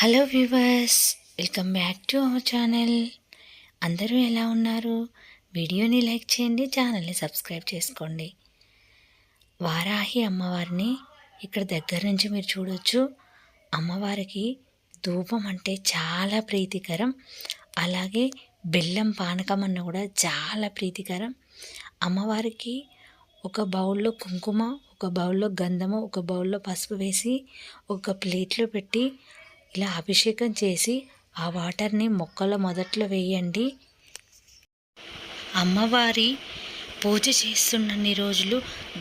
Hello viewers welcome back to our channel. అందరూ ఎలా ఉన్నారు? వీడియోని లైక్ చేయండి ఛానల్ని సబ్స్క్రైబ్ చేసుకోండి. వారాహి అమ్మవారిని ఇక్కడ దగ్గర నుంచి మీరు చూడొచ్చు. అమ్మవారికి ధూపం అంటే చాలా ప్రీతికరం. అలాగే బెల్లం పానకం అన్న కూడా చాలా ప్రీతికరం. అమ్మవారికి ఒక బౌల్లో కుంకుమ ఒక బౌల్లో గంధము ఒక బౌల్లో పసుపు వేసి ఒక ప్లేట్లో పెట్టి ఇలా అభిషేకం చేసి ఆ వాటర్ని మొక్కల మొదట్లో వేయండి. అమ్మవారి పూజ చేస్తున్నన్ని రోజులు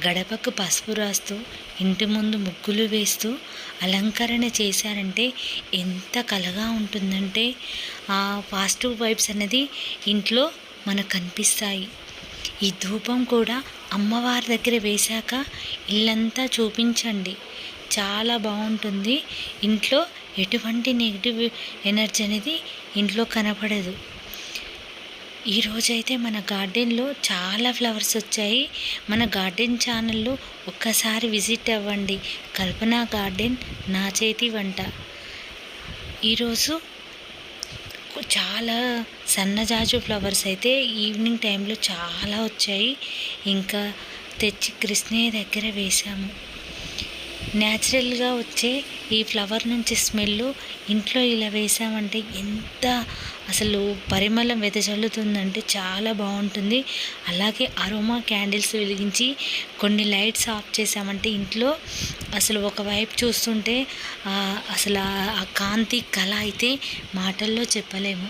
గడపకు పసుపు రాస్తూ ఇంటి ముందు ముగ్గులు వేస్తూ అలంకరణ చేశారంటే ఎంత కలగా ఉంటుందంటే ఆ పాజిటివ్ వైబ్స్ అనేది ఇంట్లో మనకు కనిపిస్తాయి. ఈ ధూపం కూడా అమ్మవారి దగ్గర వేశాక ఇల్లంతా చూపించండి. చాలా బాగుంటుంది. ఇంట్లో ఎటువంటి నెగిటివ్ ఎనర్జీ అనేది ఇంట్లో కనపడదు. ఈరోజైతే మన గార్డెన్లో చాలా ఫ్లవర్స్ వచ్చాయి. మన గార్డెన్ ఛానల్లో ఒక్కసారి విజిట్ అవ్వండి. కల్పన గార్డెన్ నా చేతి వంట. ఈరోజు చాలా సన్నజాజు ఫ్లవర్స్ అయితే ఈవినింగ్ టైంలో చాలా వచ్చాయి. ఇంకా తెచ్చి కృష్ణయ్య దగ్గర వేశాము. న్యాచురల్గా వచ్చే ఈ ఫ్లవర్ నుంచి స్మెల్ ఇంట్లో ఇలా వేసామంటే ఎంత అసలు పరిమళం వెదజల్లుతుందంటే చాలా బాగుంటుంది. అలాగే అరోమా క్యాండిల్స్ వెలిగించి కొన్ని లైట్స్ ఆఫ్ చేసామంటే ఇంట్లో అసలు ఒకవైపు చూస్తుంటే అసలు ఆ కాంతి కళ అయితే మాటల్లో చెప్పలేము.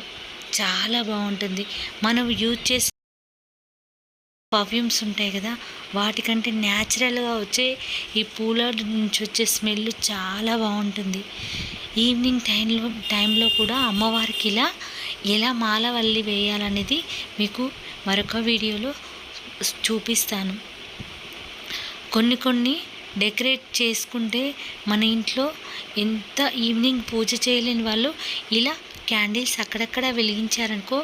చాలా బాగుంటుంది. మనం యూజ్ చేసి పర్ఫ్యూమ్స్ ఉంటాయి కదా వాటికంటే న్యాచురల్గా వచ్చే ఈ పూల నుంచి వచ్చే స్మెల్ చాలా బాగుంటుంది. ఈవినింగ్ టైంలో టైంలో కూడా అమ్మవారికి ఇలా ఎలా మాల వల్లి వేయాలనేది మీకు మరొక వీడియోలో చూపిస్తాను. కొన్ని కొన్ని డెకరేట్ చేసుకుంటే మన ఇంట్లో ఎంత ఈవినింగ్ పూజ చేయలేని వాళ్ళు ఇలా క్యాండిల్స్ అక్కడక్కడ వెలిగించారనుకో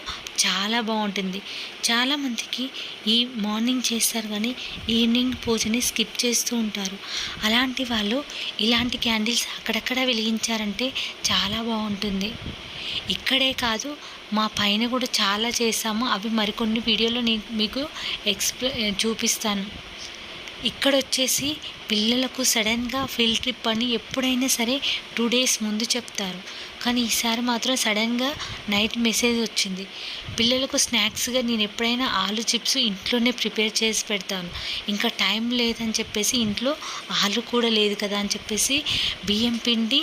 చాలా బాగుంటుంది. చాలామందికి ఈ మార్నింగ్ చేస్తారు కానీ ఈవినింగ్ పూజని స్కిప్ చేస్తూ ఉంటారు. అలాంటి వాళ్ళు ఇలాంటి క్యాండిల్స్ అక్కడక్కడ వెలిగించారంటే చాలా బాగుంటుంది. ఇక్కడే కాదు మా పైన కూడా చాలా చేసాము అవి మరికొన్ని వీడియోలో నేను మీకు ఎక్స్ప్లె చూపిస్తాను. ఇక్కడ వచ్చేసి పిల్లలకు సడన్గా ఫీల్డ్ ట్రిప్ అని ఎప్పుడైనా సరే టూ డేస్ ముందు చెప్తారు. కానీ ఈసారి మాత్రం సడన్గా నైట్ మెసేజ్ వచ్చింది. పిల్లలకు స్నాక్స్గా నేను ఎప్పుడైనా ఆలు చిప్స్ ఇంట్లోనే ప్రిపేర్ చేసి పెడతాను. ఇంకా టైం లేదని చెప్పేసి ఇంట్లో ఆలు కూడా లేదు కదా అని చెప్పేసి బియ్యం పిండి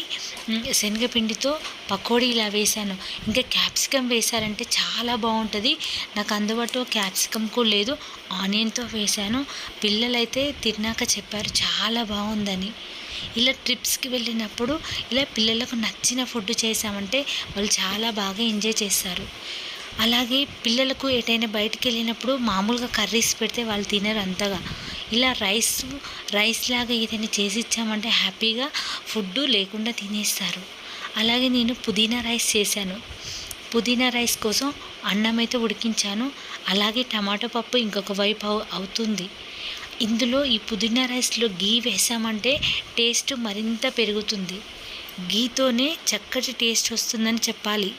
శనగపిండితో పకోడీ ఇలా వేశాను. ఇంకా క్యాప్సికమ్ వేశారంటే చాలా బాగుంటుంది. నాకు అందుబాటులో క్యాప్సికమ్ కూడా లేదు. ఆనియన్తో వేశాను. పిల్లలైతే తిన్నాక చెప్పారు చాలా చాలా బాగుందని. ఇలా ట్రిప్స్కి వెళ్ళినప్పుడు ఇలా పిల్లలకు నచ్చిన ఫుడ్ చేసామంటే వాళ్ళు చాలా బాగా ఎంజాయ్ చేస్తారు. అలాగే పిల్లలకు ఎటైనా బయటికి వెళ్ళినప్పుడు మామూలుగా కర్రీస్ పెడితే వాళ్ళు తినరు అంతగా. ఇలా రైస్ రైస్ లాగా ఏదైనా చేసి ఇచ్చామంటే హ్యాపీగా ఫుడ్ లేకుండా తినేస్తారు. అలాగే నేను పుదీనా రైస్ చేశాను. పుదీనా రైస్ కోసం అన్నం అయితే ఉడికించాను. అలాగే టమాటో పప్పు ఇంకొక వైపు అవుతుంది. ఇందులో ఈ పుదీనా రైస్లో గీ వేసామంటే టేస్ట్ మరింత పెరుగుతుంది. గీతోనే చక్కటి టేస్ట్ వస్తుందని చెప్పాలి.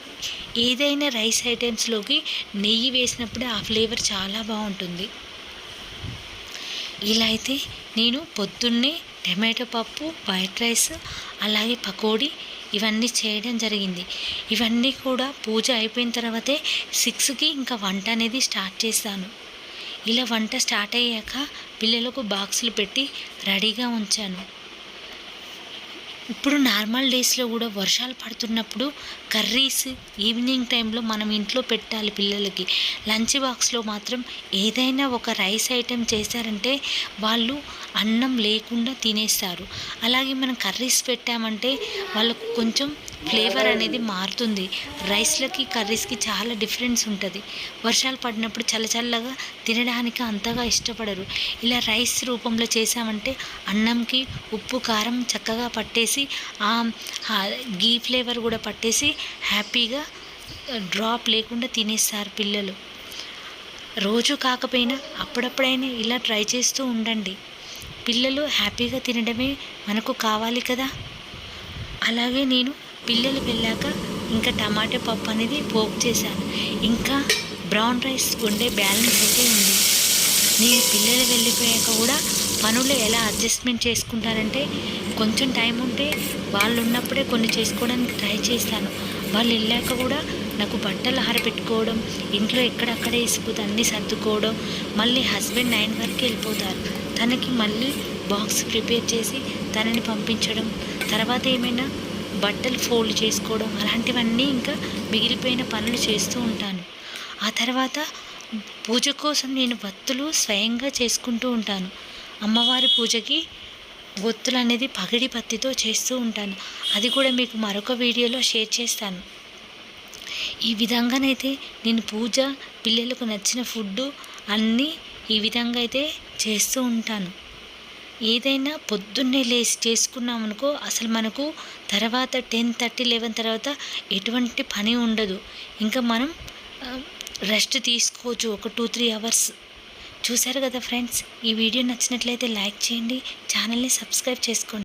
ఏదైనా రైస్ ఐటమ్స్లోకి నెయ్యి వేసినప్పుడే ఆ ఫ్లేవర్ చాలా బాగుంటుంది. ఇలా అయితే నేను పొద్దున్నే టమాటో పప్పు వైట్ రైస్ అలాగే పకోడీ ఇవన్నీ చేయడం జరిగింది. ఇవన్నీ కూడా పూజ అయిపోయిన తర్వాతే సిక్స్కి ఇంకా వంట అనేది స్టార్ట్ చేస్తాను. ఇలా వంట స్టార్ట్ అయ్యాక పిల్లలకు బాక్సులు పెట్టి రెడీగా ఉంచాను. ఇప్పుడు నార్మల్ డేస్లో కూడా వర్షాలు పడుతున్నప్పుడు కర్రీస్ ఈవినింగ్ టైంలో మనం ఇంట్లో పెట్టాలి పిల్లలకి. లంచ్ బాక్స్లో మాత్రం ఏదైనా ఒక రైస్ ఐటెం చేశారంటే వాళ్ళు అన్నం లేకుండా తినేస్తారు. అలాగే మనం కర్రీస్ పెట్టామంటే వాళ్ళకు కొంచెం ఫ్లేవర్ అనేది మారుతుంది. రైస్లకి కర్రీస్కి చాలా డిఫరెన్స్ ఉంటుంది. వర్షాలు పడినప్పుడు చల్లచల్లగా తినడానికి అంతగా ఇష్టపడరు. ఇలా రైస్ రూపంలో చేసామంటే అన్నంకి ఉప్పు కారం చక్కగా పట్టేసి గీ ఫ్లేవర్ కూడా పట్టేసి హ్యాపీగా డ్రాప్ లేకుండా తినేస్తారు పిల్లలు. రోజు కాకపోయినా అప్పుడప్పుడైనా ఇలా ట్రై చేస్తూ ఉండండి. పిల్లలు హ్యాపీగా తినడమే మనకు కావాలి కదా? అలాగే నేను పిల్లలు వెళ్ళాక ఇంకా టమాటా పప్పు అనేది పోపు చేశాను. ఇంకా బ్రౌన్ రైస్ ఉండే బ్యాలెన్స్ అయితే ఉంది. నేను పిల్లలు వెళ్ళిపోయాక కూడా పనులు ఎలా అడ్జస్ట్మెంట్ చేసుకుంటారంటే కొంచెం టైం ఉంటే వాళ్ళు ఉన్నప్పుడే కొన్ని చేసుకోవడానికి ట్రై చేస్తాను. వాళ్ళు వెళ్ళాక కూడా నాకు బట్టలు ఆరబెట్టుకోవడం ఇంట్లో ఎక్కడక్కడే ఇసుకుతా అన్నీ సర్దుకోవడం మళ్ళీ హస్బెండ్ నైన్ వరకు వెళ్ళిపోతారు. తనకి మళ్ళీ బాక్స్ ప్రిపేర్ చేసి తనని పంపించడం తర్వాత ఏమైనా బట్టలు ఫోల్డ్ చేసుకోవడం అలాంటివన్నీ ఇంకా మిగిలిపోయిన పనులు చేస్తూ ఉంటాను. ఆ తర్వాత పూజ కోసం నేను వత్తులు స్వయంగా చేసుకుంటూ ఉంటాను. అమ్మవారి పూజకి ఒత్తులు అనేది పగిడి పత్తితో చేస్తూ ఉంటాను. అది కూడా మీకు మరొక వీడియోలో షేర్ చేస్తాను. ఈ విధంగానైతే నేను పూజ పిల్లలకు నచ్చిన ఫుడ్డు అన్నీ ఈ విధంగా అయితే చేస్తూ ఉంటాను. ఏదైనా పొద్దున్నే లేచి చేసుకున్నాం అనుకో అసలు మనకు తర్వాత టెన్ థర్టీ లెవెన్ తర్వాత ఎటువంటి పని ఉండదు. ఇంకా మనం రెస్ట్ తీసుకోవచ్చు ఒక టూ త్రీ అవర్స్. చూశారు కదా ఫ్రెండ్స్? ఈ వీడియో నచ్చినట్లయితే లైక్ చేయండి ఛానల్ని సబ్స్క్రైబ్ చేసుకోండి.